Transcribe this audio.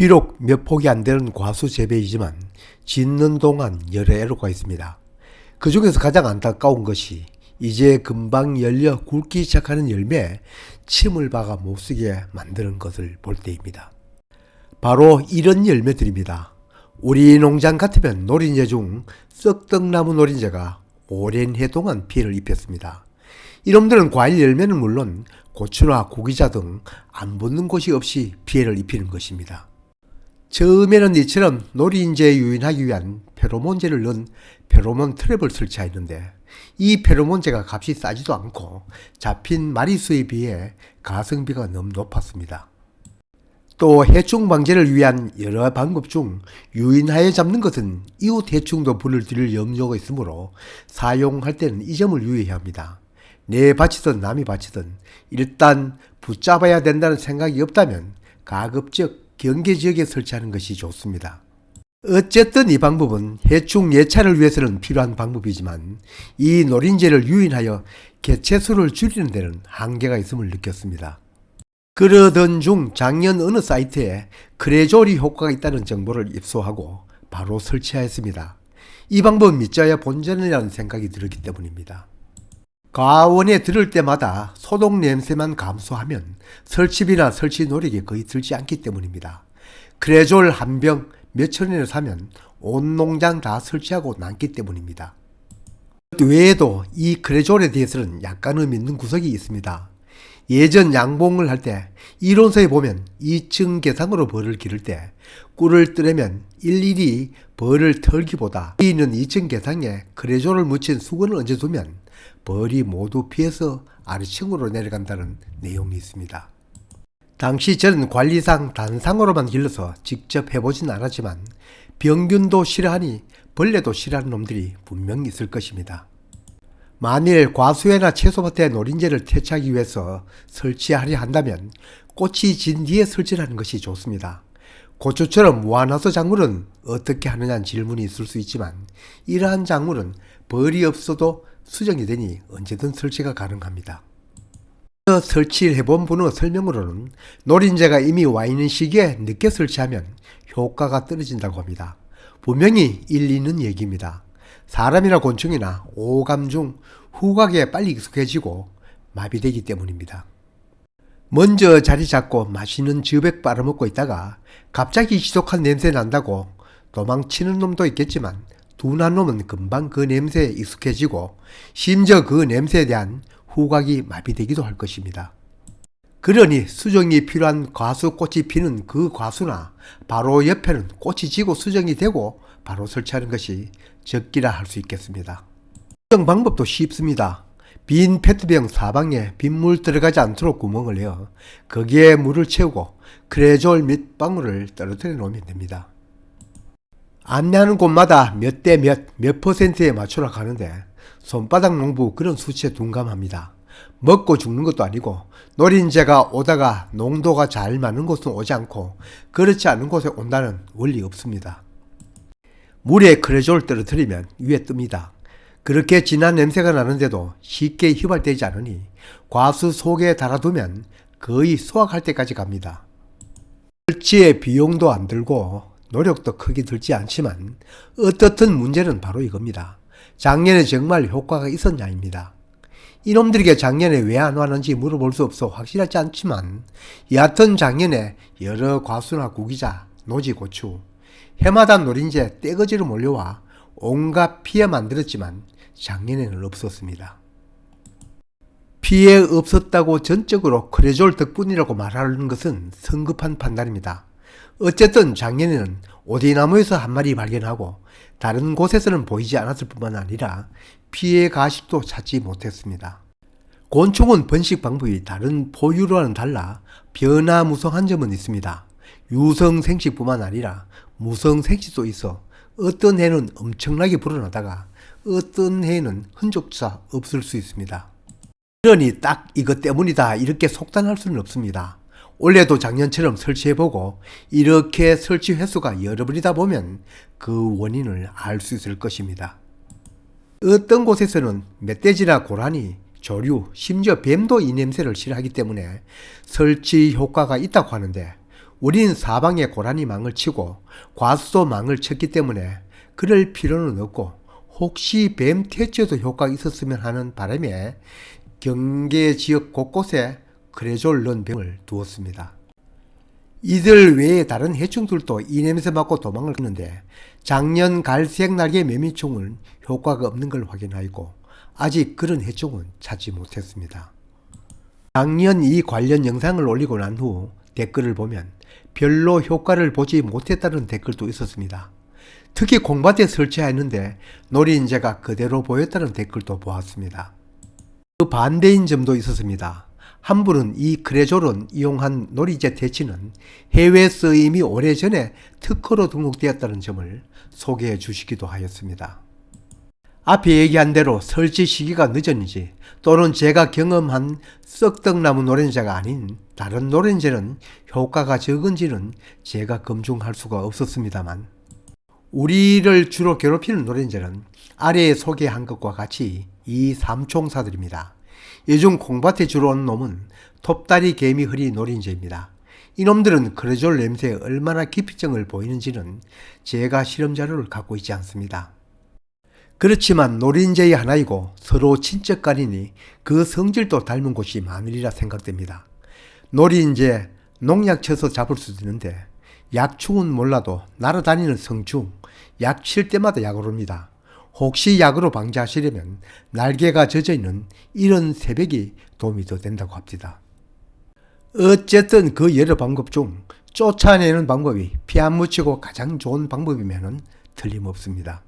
비록 몇 폭이 안 되는 과수 재배이지만 짓는 동안 여러 애로가 있습니다. 그 중에서 가장 안타까운 것이 이제 금방 열려 굵기 시작하는 열매에 침을 박아 못 쓰게 만드는 것을 볼 때입니다. 바로 이런 열매들입니다. 우리 농장 같으면 노린재 중 썩떡나무 노린재가 오랜 해 동안 피해를 입혔습니다. 이놈들은 과일 열매는 물론 고추나 고기자 등 안 붙는 곳이 없이 피해를 입히는 것입니다. 처음에는 이처럼 노린재에 유인하기 위한 페로몬제를 넣은 페로몬 트랩을 설치하였는데 이 페로몬제가 값이 싸지도 않고 잡힌 마리수에 비해 가성비가 너무 높았습니다. 또 해충 방제를 위한 여러 방법 중 유인하여 잡는 것은 이웃 해충도 불을 들일 염려가 있으므로 사용할 때는 이 점을 유의해야 합니다. 내 바치든 남이 바치든 일단 붙잡아야 된다는 생각이 없다면 가급적 경계 지역에 설치하는 것이 좋습니다. 어쨌든 이 방법은 해충 예찰을 위해서는 필요한 방법이지만 이 노린재를 유인하여 개체수를 줄이는 데는 한계가 있음을 느꼈습니다. 그러던 중 작년 어느 사이트에 크레조리 효과가 있다는 정보를 입수하고 바로 설치하였습니다. 이 방법 믿자야 본전이라는 생각이 들었기 때문입니다. 가원에 들을 때마다 소독 냄새만 감소하면 설치비나 설치 노력이 거의 들지 않기 때문입니다. 크레졸 한 병 몇천 원에 사면 온 농장 다 설치하고 남기 때문입니다. 외에도 이 크레졸에 대해서는 약간은 믿는 구석이 있습니다. 예전 양봉을 할 때 이론서에 보면 2층 계상으로 벌을 기를 때 꿀을 뜨려면 일일이 벌을 털기보다 있는 2층 계상에 크레졸을 묻힌 수건을 얹어 두면 벌이 모두 피해서 아래층으로 내려간다는 내용이 있습니다. 당시 저는 관리상 단상으로만 길러서 직접 해보진 않았지만 병균도 싫어하니 벌레도 싫어하는 놈들이 분명히 있을 것입니다. 만일 과수회나 채소밭에 노린재를 퇴치하기 위해서 설치하려 한다면 꽃이 진 뒤에 설치하는 것이 좋습니다. 고추처럼 무한화소 작물은 어떻게 하느냐는 질문이 있을 수 있지만 이러한 작물은 벌이 없어도 수정이 되니 언제든 설치가 가능합니다. 설치를 해본 분의 설명으로는 노린재가 이미 와 있는 시기에 늦게 설치하면 효과가 떨어진다고 합니다. 분명히 일리 있는 얘기입니다. 사람이나 곤충이나 오감 중 후각에 빨리 익숙해지고 마비되기 때문입니다. 먼저 자리 잡고 맛있는 즈백 빨아먹고 있다가 갑자기 지독한 냄새 난다고 도망치는 놈도 있겠지만 둔한 놈은 금방 그 냄새에 익숙해지고 심지어 그 냄새에 대한 후각이 마비되기도 할 것입니다. 그러니 수정이 필요한 과수꽃이 피는 그 과수나 바로 옆에는 꽃이 지고 수정이 되고 바로 설치하는 것이 적기라 할 수 있겠습니다. 수정 방법도 쉽습니다. 빈 페트병 사방에 빗물 들어가지 않도록 구멍을 내어 거기에 물을 채우고 크레졸 몇 방울을 떨어뜨려 놓으면 됩니다. 안내하는 곳마다 몇 대 몇, 몇 퍼센트에 맞춰라 가는데 손바닥 농부 그런 수치에 둔감합니다. 먹고 죽는 것도 아니고 노린재가 오다가 농도가 잘 맞는 곳은 오지 않고 그렇지 않은 곳에 온다는 원리 없습니다. 물에 크레졸 떨어뜨리면 위에 뜹니다. 그렇게 진한 냄새가 나는데도 쉽게 휘발되지 않으니 과수 속에 달아두면 거의 수확할 때까지 갑니다. 설치에 비용도 안 들고 노력도 크게 들지 않지만 어떻든 문제는 바로 이겁니다. 작년에 정말 효과가 있었냐입니다. 이놈들에게 작년에 왜 안 왔는지 물어볼 수 없어 확실하지 않지만 여하튼 작년에 여러 과수나 구기자, 노지 고추, 해마다 노린재 떼거지로 몰려와 온갖 피해 만들었지만 작년에는 없었습니다. 피해 없었다고 전적으로 크레졸 덕분이라고 말하는 것은 성급한 판단입니다. 어쨌든 작년에는 오디나무에서 한 마리 발견하고 다른 곳에서는 보이지 않았을 뿐만 아니라 피해 가식도 찾지 못했습니다. 곤충은 번식 방법이 다른 포유류와는 달라 변화무성한 점은 있습니다. 유성생식뿐만 아니라 무성생식도 있어 어떤 해는 엄청나게 불어나다가 어떤 해에는 흔적조차 없을 수 있습니다. 그러니 딱 이것 때문이다 이렇게 속단할 수는 없습니다. 올해도 작년처럼 설치해보고 이렇게 설치 횟수가 여러 번이다 보면 그 원인을 알 수 있을 것입니다. 어떤 곳에서는 멧돼지나 고라니, 조류, 심지어 뱀도 이 냄새를 싫어하기 때문에 설치 효과가 있다고 하는데 우리는 사방에 고라니 망을 치고 과수도 망을 쳤기 때문에 그럴 필요는 없고 혹시 뱀 퇴치에도 효과가 있었으면 하는 바람에 경계 지역 곳곳에 넣은 병을 두었습니다. 이들 외에 다른 해충들도 이 냄새 맡고 도망을 가는데 작년 갈색 날개 매미총은 효과가 없는 걸 확인하였고 아직 그런 해충은 찾지 못했습니다. 작년 이 관련 영상을 올리고 난 후 댓글을 보면 별로 효과를 보지 못했다는 댓글도 있었습니다. 특히 공밭에 설치하였는데 노린재가 그대로 보였다는 댓글도 보았습니다. 그 반대인 점도 있었습니다. 한 분은 이 크레졸을 이용한 놀이제 퇴치는 해외 쓰임이 오래전에 특허로 등록되었다는 점을 소개해 주시기도 하였습니다. 앞에 얘기한 대로 설치 시기가 늦었는지 또는 제가 경험한 썩떡나무 노렌자가 아닌 다른 노렌제는 효과가 적은지는 제가 검증할 수가 없었습니다만 우리를 주로 괴롭히는 노렌제는 아래에 소개한 것과 같이 이 삼총사들입니다. 요즘 콩밭에 주로 온 놈은 톱다리 개미 허리 노린재입니다. 이놈들은 크레졸 냄새에 얼마나 기피증을 보이는지는 제가 실험 자료를 갖고 있지 않습니다. 그렇지만 노린재의 하나이고 서로 친척 간이니 그 성질도 닮은 곳이 많으리라 생각됩니다. 노린재 농약 쳐서 잡을 수도 있는데 약충은 몰라도 날아다니는 성충 약 칠 때마다 약을 옵니다. 혹시 약으로 방지하시려면 날개가 젖어 있는 이런 새벽이 도움이 더 된다고 합니다. 어쨌든 그 여러 방법 중 쫓아내는 방법이 피 안 묻히고 가장 좋은 방법이면 틀림없습니다.